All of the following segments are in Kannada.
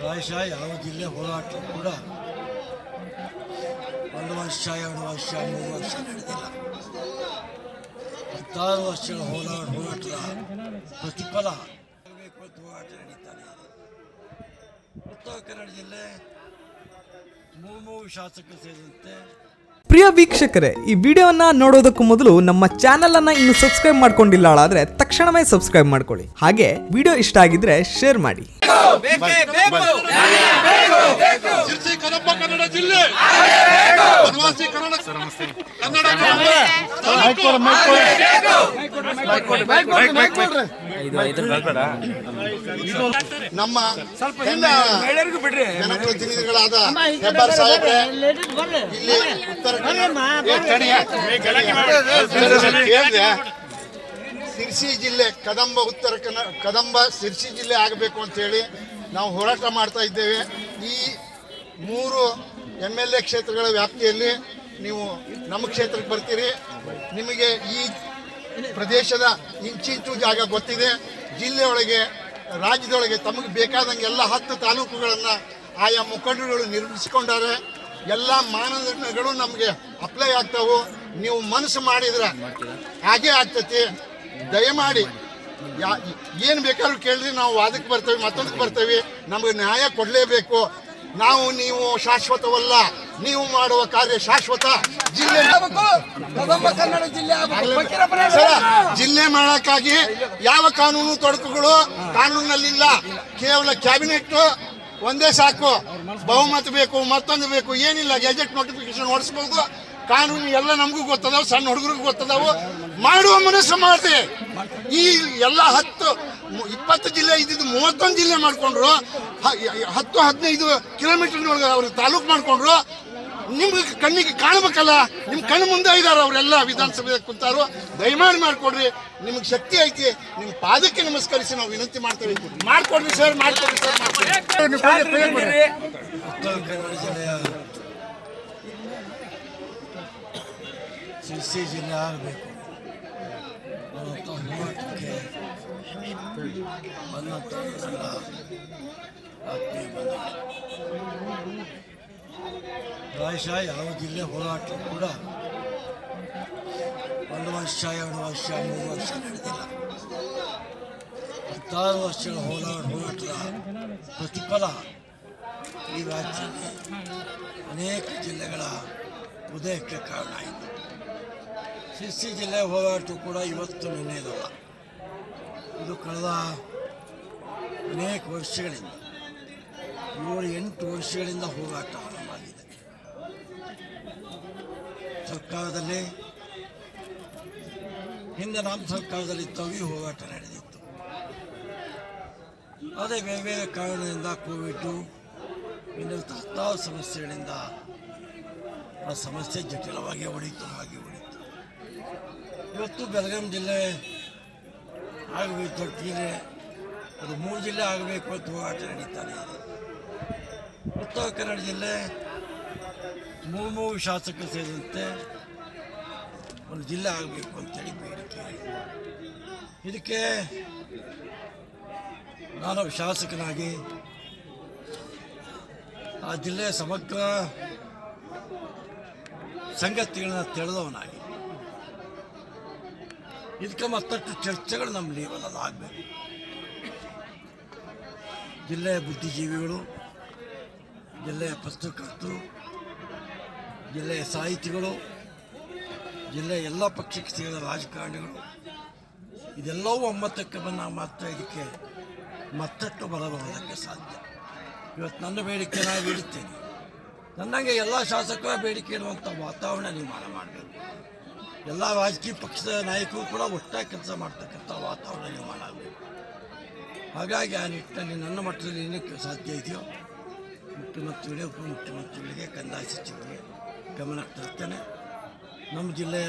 ಪ್ರಾಯಶಃ ಯಾವ ಜಿಲ್ಲೆ ಹೋರಾಟ ಕೂಡ ಒಂದು ವರ್ಷ, ಎರಡು ವರ್ಷ, ಮೂರು ವರ್ಷ ನಡೆದಿಲ್ಲ. ಹತ್ತಾರು ವರ್ಷಗಳ ಹೋರಾಟ, ಹೋರಾಟದ ಪ್ರತಿಫಲ ಹೋರಾಟ ನಡೀತಾನೆ ಉತ್ತರ ಕನ್ನಡ ಜಿಲ್ಲೆ ಮೂರು ಮೂರು ಶಾಸಕರು ಸೇರಿದಂತೆ ಪ್ರಿಯ ವೀಕ್ಷಕರೇ ಈ ವಿಡಿಯೋನ ನೋಡೋದಕ್ಕೂ ಮೊದಲು ನಮ್ಮ ಚಾನೆಲ್ ಅನ್ನ ಇನ್ನು ಸಬ್ಸ್ಕ್ರೈಬ್ ಮಾಡ್ಕೊಂಡಿಲ್ಲ ಆದ್ರೆ ತಕ್ಷಣವೇ ಸಬ್ಸ್ಕ್ರೈಬ್ ಮಾಡ್ಕೊಳ್ಳಿ. ಹಾಗೆ ವಿಡಿಯೋ ಇಷ್ಟ ಆಗಿದ್ರೆ ಶೇರ್ ಮಾಡಿ. ಜಿಲ್ಲೆ. ನಮ್ಮ ಜನಪ್ರತಿನಿಧಿಗಳಾದ ಹೆಬ್ಬಾರ್ ಸಾಹೇಬ್ರೆ ಇಲ್ಲಿ ಉತ್ತರ? ಸಿರ್ಸಿ ಜಿಲ್ಲೆ ಕದಂಬ ಉತ್ತರ ಕನ್ನಡ ಕದಂಬ ಸಿರ್ಸಿ ಜಿಲ್ಲೆ ಆಗಬೇಕು ಅಂತ ಹೇಳಿ ನಾವು ಹೋರಾಟ ಮಾಡ್ತಾ ಇದ್ದೇವೆ. ಈ ಮೂರು ಎಂ ಎಲ್ ಎ ಕ್ಷೇತ್ರಗಳ ವ್ಯಾಪ್ತಿಯಲ್ಲಿ ನೀವು ನಮ್ಮ ಕ್ಷೇತ್ರಕ್ಕೆ ಬರ್ತೀರಿ. ನಿಮಗೆ ಈ ಪ್ರದೇಶದ ಇಂಚಿಂಚು ಜಾಗ ಗೊತ್ತಿದೆ. ಜಿಲ್ಲೆಯೊಳಗೆ, ರಾಜ್ಯದೊಳಗೆ ತಮಗೆ ಬೇಕಾದಂಗೆ ಎಲ್ಲ ಹತ್ತು ತಾಲೂಕುಗಳನ್ನು ಆಯಾ ಮುಖಂಡರುಗಳು ನಿರ್ಮಿಸಿಕೊಂಡಾರೆ. ಎಲ್ಲ ಮಾನದಂಡಗಳು ನಮಗೆ ಅಪ್ಲೈ ಆಗ್ತಾವು. ನೀವು ಮನಸ್ಸು ಮಾಡಿದ್ರೆ ಹಾಗೆ ಆಗ್ತತಿ. ದಯಮಾಡಿ, ಯಾ, ಏನು ಬೇಕಾದ್ರೂ ಕೇಳಿದ್ರೆ ನಾವು ವಾದಕ್ಕೆ ಬರ್ತೇವೆ, ಮತ್ತೊಂದಕ್ಕೆ ಬರ್ತೇವೆ. ನಮಗೆ ನ್ಯಾಯ ಕೊಡಲೇಬೇಕು. ನಾವು ನೀವು ಶಾಶ್ವತವಲ್ಲ ನೀವು ಮಾಡುವ ಕಾರ್ಯ ಶಾಶ್ವತ. ಜಿಲ್ಲೆ ಕನ್ನಡ ಜಿಲ್ಲೆ ಮಾಡಕ್ಕಾಗಿ ಯಾವ ಕಾನೂನು ತೊಡಕುಗಳು ಕಾನೂನಲ್ಲಿಲ್ಲ. ಕೇವಲ ಕ್ಯಾಬಿನೆಟ್ ಒಂದೇ ಸಾಕು. ಬಹುಮತ ಬೇಕು ಮತ್ತೊಂದು ಬೇಕು ಏನಿಲ್ಲ. ಗೆಜೆಟ್ ನೋಟಿಫಿಕೇಶನ್ ಹೊಡಿಸ್ಬೋದು. ಕಾನೂನು ಎಲ್ಲ ನಮಗೂ ಗೊತ್ತದಾವ ಸಣ್ಣ ಹುಡುಗರಿಗೂ ಗೊತ್ತದಾವು. ಮಾಡುವ ಮನಸ್ಸು ಮಾಡಿದೆ ಈ ಎಲ್ಲ ಹತ್ತು ಇಪ್ಪತ್ತು ಜಿಲ್ಲೆ ಇದ್ದಿದ್ದು ಮೂವತ್ತೊಂದು ಜಿಲ್ಲೆ ಮಾಡ್ಕೊಂಡ್ರು. ಹತ್ತು, ಹದಿನೈದು ಕಿಲೋಮೀಟರ್ನೊಳಗೆ ಅವ್ರಿಗೆ ತಾಲೂಕು ಮಾಡ್ಕೊಂಡ್ರು. ನಿಮ್ಗೆ ಕಣ್ಣಿಗೆ ಕಾಣಬೇಕಲ್ಲ? ನಿಮ್ಮ ಕಣ್ಣು ಮುಂದೆ ಇದಾರೆ ಅವರೆಲ್ಲ ವಿಧಾನಸಭೆ ಕುಂತಾರು. ದಯಮಾಡಿ ಮಾಡ್ಕೊಡ್ರಿ. ನಿಮ್ಗೆ ಶಕ್ತಿ ಐತಿ. ನಿಮ್ಮ ಪಾದಕ್ಕೆ ನಮಸ್ಕರಿಸಿ ನಾವು ವಿನಂತಿ ಮಾಡ್ತೇವೆ. ಮಾಡ್ಕೊಡ್ರಿ ಸರ್ ಮಾಡ್ಕೊಡ್ರಿ ಸರ್ ಜಿಲ್ಲೆ ಆಗಬೇಕು ಅನ್ನೋಂಥ ಹೋರಾಟಕ್ಕೆ ಬಂದಂಥ ಎಲ್ಲ ಆತ್ಮೀಯ ಬಂಧುಗಳು. ಪ್ರಾಯಶಃ ಯಾವ ಜಿಲ್ಲೆ ಹೋರಾಟ ಕೂಡ ಒಂದು ವರ್ಷ, ಎರಡು ವರ್ಷ, ಮೂರು ವರ್ಷ ನಡೆದಿಲ್ಲ ಹತ್ತಾರು ವರ್ಷಗಳ ಹೋರಾಟ ಹೋರಾಟದ ಪ್ರತಿಫಲ ಈ ರಾಜ್ಯದಲ್ಲಿ ಅನೇಕ ಜಿಲ್ಲೆಗಳ ಉದಯಕ್ಕೆ ಕಾರಣ ಆಯಿತು ಶಿರ್ಸಿ ಜಿಲ್ಲೆ ಹೋರಾಟ ಕೂಡ ಇವತ್ತು ನಿನ್ನೆದಲ್ಲ ಇದು ಕಳೆದ ಅನೇಕ ವರ್ಷಗಳಿಂದ, ಏಳು ಎಂಟು ವರ್ಷಗಳಿಂದ ಹೋರಾಟ ಆರಂಭವಾಗಿದೆ. ಸರ್ಕಾರದಲ್ಲಿ ಹಿಂದೆ ನಮ್ಮ ಸರ್ಕಾರದಲ್ಲಿ ತವಿ ಹೋಗಾಟ ನಡೆದಿತ್ತು. ಅದೇ ಬೇರೆ ಬೇರೆ ಕಾರಣದಿಂದ ಕೋವಿಡ್ಡು ಇನ್ನಿತ ಹತ್ತಾರು ಸಮಸ್ಯೆಗಳಿಂದ ಆ ಸಮಸ್ಯೆ ಜಟಿಲವಾಗಿ ಉಳಿತು ಹಾಗೆ ಉಳಿತು. ಇವತ್ತು ಬೆಳಗಾಂ ಜಿಲ್ಲೆ ಆಗಬೇಕು ಜಿಲ್ಲೆ ಅದು ಮೂರು ಜಿಲ್ಲೆ ಆಗಬೇಕು ಅಂತ ಹೋರಾಟ ನಡೀತಾನೆ ಉತ್ತರ ಕನ್ನಡ ಜಿಲ್ಲೆ ಮೂರು ಮೂರು ಶಾಸಕರು ಸೇರಿದಂತೆ ಒಂದು ಜಿಲ್ಲೆ ಆಗಬೇಕು ಅಂತೇಳಿ ಬೇಡಿಕೆ. ಇದಕ್ಕೆ ನಾನು ಶಾಸಕನಾಗಿ ಆ ಜಿಲ್ಲೆಯ ಸಮಗ್ರ ಸಂಗತಿಗಳನ್ನ ತಿಳಿದವನಾಗಿ. ಇದಕ್ಕೆ ಮತ್ತಷ್ಟು ಚರ್ಚೆಗಳು ನಮ್ಮ ಲೇವಲಲ್ಲಿ ಆಗಬೇಕು. ಜಿಲ್ಲೆಯ ಬುದ್ಧಿಜೀವಿಗಳು, ಜಿಲ್ಲೆಯ ಪತ್ರಕರ್ತರು, ಜಿಲ್ಲೆಯ ಸಾಹಿತಿಗಳು, ಜಿಲ್ಲೆಯ ಎಲ್ಲ ಪಕ್ಷಕ್ಕೆ ಸೇರಿದ ರಾಜಕಾರಣಿಗಳು, ಇದೆಲ್ಲವೂ ಒಮ್ಮತಕ್ಕೆ ಬಂದ ಮಾತ್ರ ಇದಕ್ಕೆ ಮತ್ತಷ್ಟು ಬಲ ಬರೋದಕ್ಕೆ ಸಾಧ್ಯ. ಇವತ್ತು ನನ್ನ ಬೇಡಿಕೆ ನಾನು ಇಡುತ್ತೇನೆ ನನ್ನಂಗೆ ಎಲ್ಲ ಶಾಸಕರ ಬೇಡಿಕೆ ಇರುವಂಥ ವಾತಾವರಣ ನಿರ್ಮಾಣ ಮಾಡಬೇಕು. ಎಲ್ಲ ರಾಜಕೀಯ ಪಕ್ಷದ ನಾಯಕರು ಕೂಡ ಒಟ್ಟಾಗಿ ಕೆಲಸ ಮಾಡ್ತಕ್ಕಂಥ ವಾತಾವರಣ ನಿರ್ಮಾಣ ಆಗಬೇಕು ಹಾಗಾಗಿ ಆ ನಿಟ್ಟಿನಲ್ಲಿ ನನ್ನ ಮಟ್ಟದಲ್ಲಿ ಏನಕ್ಕೆ ಸಾಧ್ಯ ಇದೆಯೋ ಮುಖ್ಯಮಂತ್ರಿಗಳಿಗೆ ಉಪಮುಖ್ಯಮಂತ್ರಿಗಳಿಗೆ ಕಂದಾಯ ಸಚಿವರಿಗೆ ಗಮನಕ್ಕೆ ತರ್ತೇನೆ ನಮ್ಮ ಜಿಲ್ಲೆಯ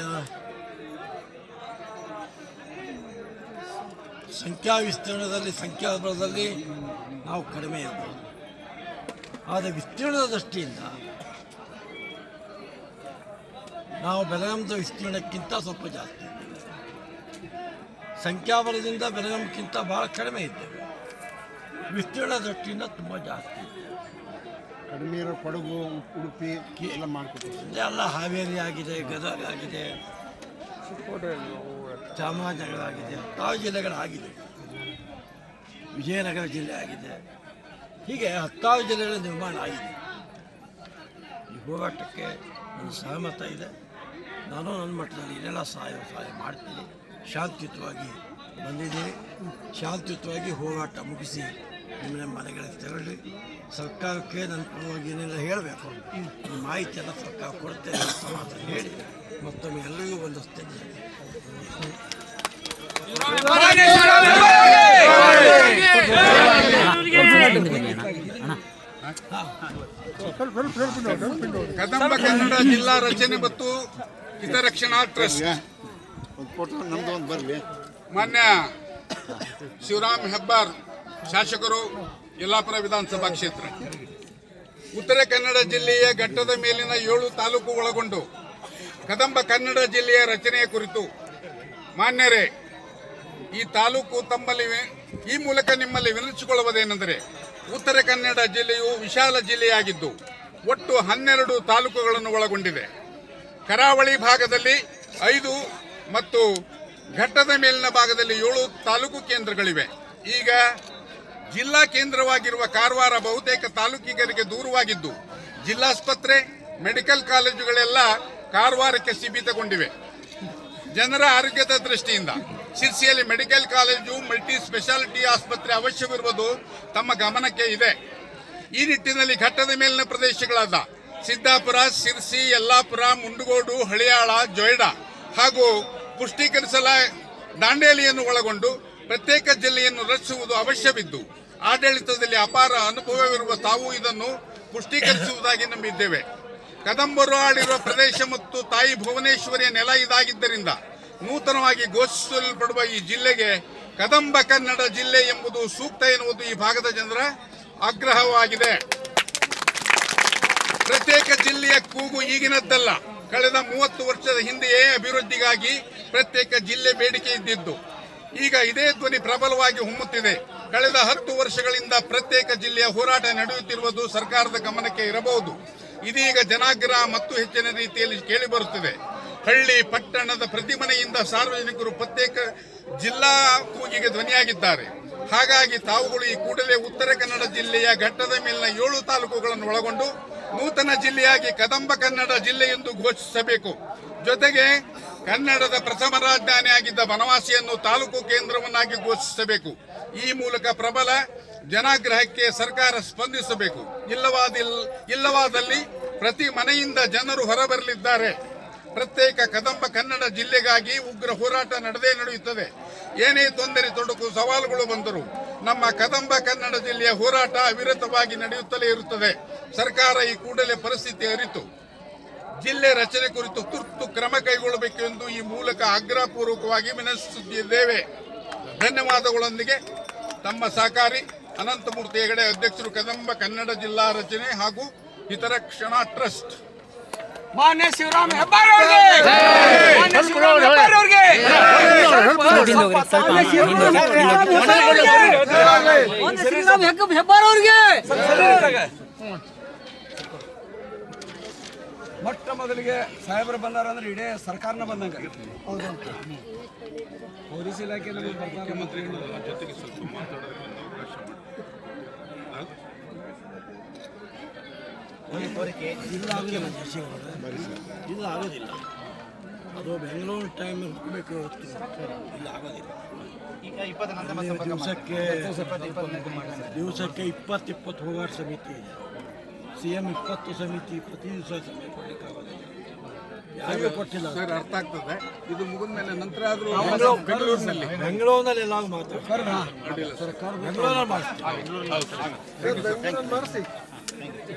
ಸಂಖ್ಯಾ ವಿಸ್ತೀರ್ಣದಲ್ಲಿ ಸಂಖ್ಯಾಬಲದಲ್ಲಿ ನಾವು ಕಡಿಮೆ ಇರ್ಬೋದು ಆದರೆ ವಿಸ್ತೀರ್ಣದ ದೃಷ್ಟಿಯಿಂದ ನಾವು ಬೆಳಗಾಂದ ವಿಸ್ತೀರ್ಣಕ್ಕಿಂತ ಸ್ವಲ್ಪ ಜಾಸ್ತಿ. ಸಂಖ್ಯಾಬಲದಿಂದ ಬೆಳಗಾಂಕ್ಕಿಂತ ಭಾಳ ಕಡಿಮೆ ಇದ್ದೇವೆ ವಿಸ್ತೀರ್ಣ ದೃಷ್ಟಿಯಿಂದ ತುಂಬ ಜಾಸ್ತಿ ಇದೆ. ಕಡಿಮೆ ಇರೋ ಕೊಡಗು ಉಡುಪಿ ಎಲ್ಲ ಮಾಡ್ಕೊತೀವಿ. ಎಲ್ಲ ಹಾವೇರಿ ಆಗಿದೆ ಗದಗ ಆಗಿದೆ ಚಾಮರಾಜನಗರ ಆಗಿದೆ ಹತ್ತಾರು ಜಿಲ್ಲೆಗಳಾಗಿದೆ ವಿಜಯನಗರ ಜಿಲ್ಲೆ ಆಗಿದೆ. ಹೀಗೆ ಹತ್ತಾರು ಜಿಲ್ಲೆಗಳ ನಿರ್ಮಾಣ ಆಗಿದೆ. ಈ ಹೋರಾಟಕ್ಕೆ ಒಂದು ಸಹಮತ ಇದೆ. ನಾನು ನನ್ನ ಮಟ್ಟದಲ್ಲಿ ಇದೆಲ್ಲ ಸಹಾಯ ಸಹಾಯ ಮಾಡ್ತೀನಿ ಶಾಂತಿಯುತವಾಗಿ ಬಂದಿದ್ದೇವೆ ಶಾಂತಿಯುತವಾಗಿ ಹೋರಾಟ ಮುಗಿಸಿ ನಿಮ್ಮ ನಿಮ್ಮ ಮನೆಗಳಿಗೆ ತೆರಳಿ ಸರ್ಕಾರಕ್ಕೆ ನನ್ನ ಪರವಾಗಿ ಏನೆಲ್ಲ ಹೇಳಬೇಕು ಈ ಮಾಹಿತಿಯನ್ನು ಸರ್ಕಾರ ಕೊಡುತ್ತೆ ಮಾತ್ರ ಹೇಳಿ ಮತ್ತೊಮ್ಮೆ ಎಲ್ಲರಿಗೂ ಬಂದಿಸ್ತೇನೆ ಕದಂಬ ಕನ್ನಡ ಜಿಲ್ಲಾ ರಚನೆ ಮತ್ತು ಹಿತರಕ್ಷಣಾ ಟ್ರಸ್ಟ್. ಬರಲಿ ಮಾನ್ಯ ಶಿವರಾಮ್ ಹೆಬ್ಬಾರ್ ಶಾಸಕರು ಯಲ್ಲಾಪುರ ವಿಧಾನಸಭಾ ಕ್ಷೇತ್ರ. ಉತ್ತರ ಕನ್ನಡ ಜಿಲ್ಲೆಯ ಘಟ್ಟದ ಮೇಲಿನ ಏಳು ತಾಲೂಕು ಒಳಗೊಂಡು ಕದಂಬ ಕನ್ನಡ ಜಿಲ್ಲೆಯ ರಚನೆಯ ಕುರಿತು ಮಾನ್ಯರೇ ಈ ತಾಲೂಕು ತಮ್ಮಲ್ಲಿ ಈ ಮೂಲಕ ನಿಮ್ಮಲ್ಲಿ ವಿನಂತಿಸಿಕೊಳ್ಳುವುದೇನೆಂದರೆ ಉತ್ತರ ಕನ್ನಡ ಜಿಲ್ಲೆಯು ವಿಶಾಲ ಜಿಲ್ಲೆಯಾಗಿದ್ದು ಒಟ್ಟು ಹನ್ನೆರಡು ತಾಲೂಕುಗಳನ್ನು ಒಳಗೊಂಡಿದೆ. ಕರಾವಳಿ ಭಾಗದಲ್ಲಿ ಐದು ಮತ್ತು ಘಟ್ಟದ ಮೇಲಿನ ಭಾಗದಲ್ಲಿ ಏಳು ತಾಲೂಕು ಕೇಂದ್ರಗಳಿವೆ. ಈಗ ಜಿಲ್ಲಾ ಕೇಂದ್ರವಾಗಿರುವ ಕಾರವಾರ ಬಹುತೇಕ ತಾಲೂಕಿಗರಿಗೆ ದೂರವಾಗಿದ್ದು, ಜಿಲ್ಲಾಸ್ಪತ್ರೆ, ಮೆಡಿಕಲ್ ಕಾಲೇಜುಗಳೆಲ್ಲ ಕಾರವಾರಕ್ಕೆ ಸೀಮಿತಗೊಂಡಿವೆ ಜನರ ಆರೋಗ್ಯದ ದೃಷ್ಟಿಯಿಂದ ಶಿರ್ಸಿಯಲ್ಲಿ ಮೆಡಿಕಲ್ ಕಾಲೇಜು, ಮಲ್ಟಿ ಸ್ಪೆಷಾಲಿಟಿ ಆಸ್ಪತ್ರೆ ಅವಶ್ಯವಿರುವುದು ತಮ್ಮ ಗಮನಕ್ಕೆ ಇದೆ. ಈ ನಿಟ್ಟಿನಲ್ಲಿ ಘಟ್ಟದ ಮೇಲಿನ ಪ್ರದೇಶಗಳಾದ ಸಿದ್ದಾಪುರ, ಶಿರ್ಸಿ, ಯಲ್ಲಾಪುರ, ಮುಂಡಗೋಡು, ಹಳಿಯಾಳ, ಜೊಯ್ಡಾ ಹಾಗೂ ಪುಷ್ಟೀಕರಿಸಲ ದಾಂಡೇಲಿಯನ್ನು ಒಳಗೊಂಡು ಪ್ರತ್ಯೇಕ ಜಿಲ್ಲೆಯನ್ನು ರಚಿಸುವುದು ಅವಶ್ಯವಿದ್ದು, ಆಡಳಿತದಲ್ಲಿ ಅಪಾರ ಅನುಭವವಿರುವ ತಾವು ಇದನ್ನು ಪುಷ್ಟೀಕರಿಸುವುದಾಗಿ ನಂಬಿದ್ದೇವೆ. ಕದಂಬರು ಆಡಿರುವ ಪ್ರದೇಶ ಮತ್ತು ತಾಯಿ ಭುವನೇಶ್ವರಿಯ ನೆಲ ಇದಾಗಿದ್ದರಿಂದ ನೂತನವಾಗಿ ಘೋಷಿಸಲ್ಪಡುವ ಈ ಜಿಲ್ಲೆಗೆ ಕದಂಬ ಕನ್ನಡ ಜಿಲ್ಲೆ ಎಂಬುದು ಸೂಕ್ತ ಎನ್ನುವುದು ಈ ಭಾಗದ ಜನರ ಆಗ್ರಹವಾಗಿದೆ. ಪ್ರತ್ಯೇಕ ಜಿಲ್ಲೆಯ ಕೂಗು ಈಗಿನದ್ದಲ್ಲ. ಕಳೆದ ಮೂವತ್ತು ವರ್ಷದ ಹಿಂದೆಯೇ ಅಭಿವೃದ್ಧಿಗಾಗಿ ಪ್ರತ್ಯೇಕ ಜಿಲ್ಲೆ ಬೇಡಿಕೆ ಇದ್ದಿದ್ದು. ಈಗ ಇದೇ ಧ್ವನಿ ಪ್ರಬಲವಾಗಿ ಹೊಮ್ಮುತ್ತಿದೆ. ಕಳೆದ ಹತ್ತು ವರ್ಷಗಳಿಂದ ಪ್ರತ್ಯೇಕ ಜಿಲ್ಲೆಯ ಹೋರಾಟ ನಡೆಯುತ್ತಿರುವುದು ಸರ್ಕಾರದ ಗಮನಕ್ಕೆ ಇರಬಹುದು. ಇದೀಗ ಜನಾಗ್ರಹ ಮತ್ತು ಹೆಚ್ಚಿನ ರೀತಿಯಲ್ಲಿ ಕೇಳಿಬರುತ್ತಿದೆ. ಹಳ್ಳಿ ಪಟ್ಟಣದ ಪ್ರತಿ ಮನೆಯಿಂದ ಸಾರ್ವಜನಿಕರು ಪ್ರತ್ಯೇಕ ಜಿಲ್ಲಾ ಕೂಗಿಗೆ ಧ್ವನಿಯಾಗಿದ್ದಾರೆ. ಹಾಗಾಗಿ ತಾವುಗಳು ಈ ಕೂಡಲೇ ಉತ್ತರ ಕನ್ನಡ ಜಿಲ್ಲೆಯ ಘಟ್ಟದ ಮೇಲಿನ ಏಳು ತಾಲೂಕುಗಳನ್ನು ಒಳಗೊಂಡು ನೂತನ ಜಿಲ್ಲೆಯಾಗಿ ಕದಂಬ ಕನ್ನಡ ಜಿಲ್ಲೆ ಎಂದು ಘೋಷಿಸಬೇಕು. ಜೊತೆಗೆ ಕನ್ನಡದ ಪ್ರಥಮ ರಾಜಧಾನಿಯಾಗಿದ್ದ ಬನವಾಸಿಯನ್ನು ತಾಲೂಕು ಕೇಂದ್ರವನ್ನಾಗಿ ಘೋಷಿಸಬೇಕು. ಈ ಮೂಲಕ ಪ್ರಬಲ ಜನಾಗ್ರಹಕ್ಕೆ ಸರ್ಕಾರ ಸ್ಪಂದಿಸಬೇಕು. ಇಲ್ಲವಾದಿಲ್, ಇಲ್ಲವಾದಲ್ಲಿ ಪ್ರತಿ ಮನೆಯಿಂದ ಜನರು ಹೊರಬರಲಿದ್ದಾರೆ. ಪ್ರತ್ಯೇಕ ಕದಂಬ ಕನ್ನಡ ಜಿಲ್ಲೆಗಾಗಿ ಉಗ್ರ ಹೋರಾಟ ನಡೆದೇ ನಡೆಯುತ್ತದೆ. ಏನೇ ತೊಂದರೆ ತೊಡಕು ಸವಾಲುಗಳು ಬಂದರೂ ನಮ್ಮ ಕದಂಬ ಕನ್ನಡ ಜಿಲ್ಲೆಯ ಹೋರಾಟ ಅವಿರತವಾಗಿ ನಡೆಯುತ್ತಲೇ ಇರುತ್ತದೆ. ಸರ್ಕಾರ ಈ ಕೂಡಲೇ ಪರಿಸ್ಥಿತಿ ಅರಿತು. ಜಿಲ್ಲೆ ರಚನೆ ಕುರಿತು ತುರ್ತು ಕ್ರಮ ಕೈಗೊಳ್ಳಬೇಕು ಎಂದು ಈ ಮೂಲಕ ಆಗ್ರಹಪೂರ್ವಕವಾಗಿ ವಿನಂತಿಸುತ್ತಿದ್ದೇವೆ. ಧನ್ಯವಾದಗಳೊಂದಿಗೆ ತಮ್ಮ ಸಹಕಾರಿ ಅನಂತಮೂರ್ತಿ ಹೆಗಡೆ ಅಧ್ಯಕ್ಷರು ಕದಂಬ ಕನ್ನಡ ಜಿಲ್ಲಾ ರಚನೆ ಹಾಗೂ ಹಿತರಕ್ಷಣಾ ಟ್ರಸ್ಟ್. ಮಾನ್ಯ ಶಿವರಾಮ್ ಹೆಬ್ಬಾರವ್ರಿಗೆ ಮಾನ್ಯ ಶಿವರಾಮ್ ಹೆಬ್ಬಾರ್ ಅವ್ರಿಗೆ ಮಾನ್ಯ ಶ್ರೀರಾಮ್ ಹೆಗ್ಗ- ಹೆಬ್ಬಾರ್ ಅವ್ರಿಗೆ ಮೊಟ್ಟ ಮೊದಲಿಗೆ ಸಾಹೇಬರು ಬಂದಾರ ಅಂದ್ರೆ ಇಡೀ ಸರ್ಕಾರನ ಬಂದಂಗ ಪೊಲೀಸ್ ಇಲಾಖೆ ಮುಖ್ಯಮಂತ್ರಿಗಳು ಬರ್ತಾರೆ ಜೊತೆಗೆ ಸ್ವಲ್ಪ ಮಾತಾಡೋದಕ್ಕೆ ಅವಕಾಶ ಮಾಡಿ ಇಲ್ಲ ಆಗೋದಿಲ್ಲ ಜಯಶಂಕರ್ ಇಲ್ಲ ಆಗೋದಿಲ್ಲ. ಅದು ಬೆಂಗಳೂರು ಟೈಮ್ ಹುಡ್ಕಬೇಕು ಇಲ್ಲ ಆಗೋದಿಲ್ಲ. ದಿವಸಕ್ಕೆ ದಿವಸಕ್ಕೆ ಇಪ್ಪತ್ತು ಇಪ್ಪತ್ತು ಹೋಗಾಟ ಸಮಿತಿ ಇದೆ. ಸಿ ಎಂ ಇಪ್ಪತ್ತು ಸಮಿತಿ ಪ್ರತಿ ದಿವಸ ಸಮಯ ಕೊಡಲಿಕ್ಕಾಗೋದಿಲ್ಲ ಯಾರಿಗೂ ಕೊಟ್ಟಿಲ್ಲ. ಸರ್ ಅರ್ಥ ಆಗ್ತದೆ. ಇದು ಮುಗಿದ ಮೇಲೆ ನಂತರ ಆದ್ರೂ ಬೆಂಗಳೂರಿನಲ್ಲಿ. ಬೆಂಗಳೂರಿನಲ್ಲಿ ಎಲ್ಲ ಮಾತಾಡ್ತಾರೆ ಬೆಂಗಳೂರಲ್ಲಿ ಮಾಡ್ತೀವಿ ಇಡೀ ವಿಧಾನಸೌಧ ಹೆದರ್ತದೆ ಸರ್ ನಿಮಗೆ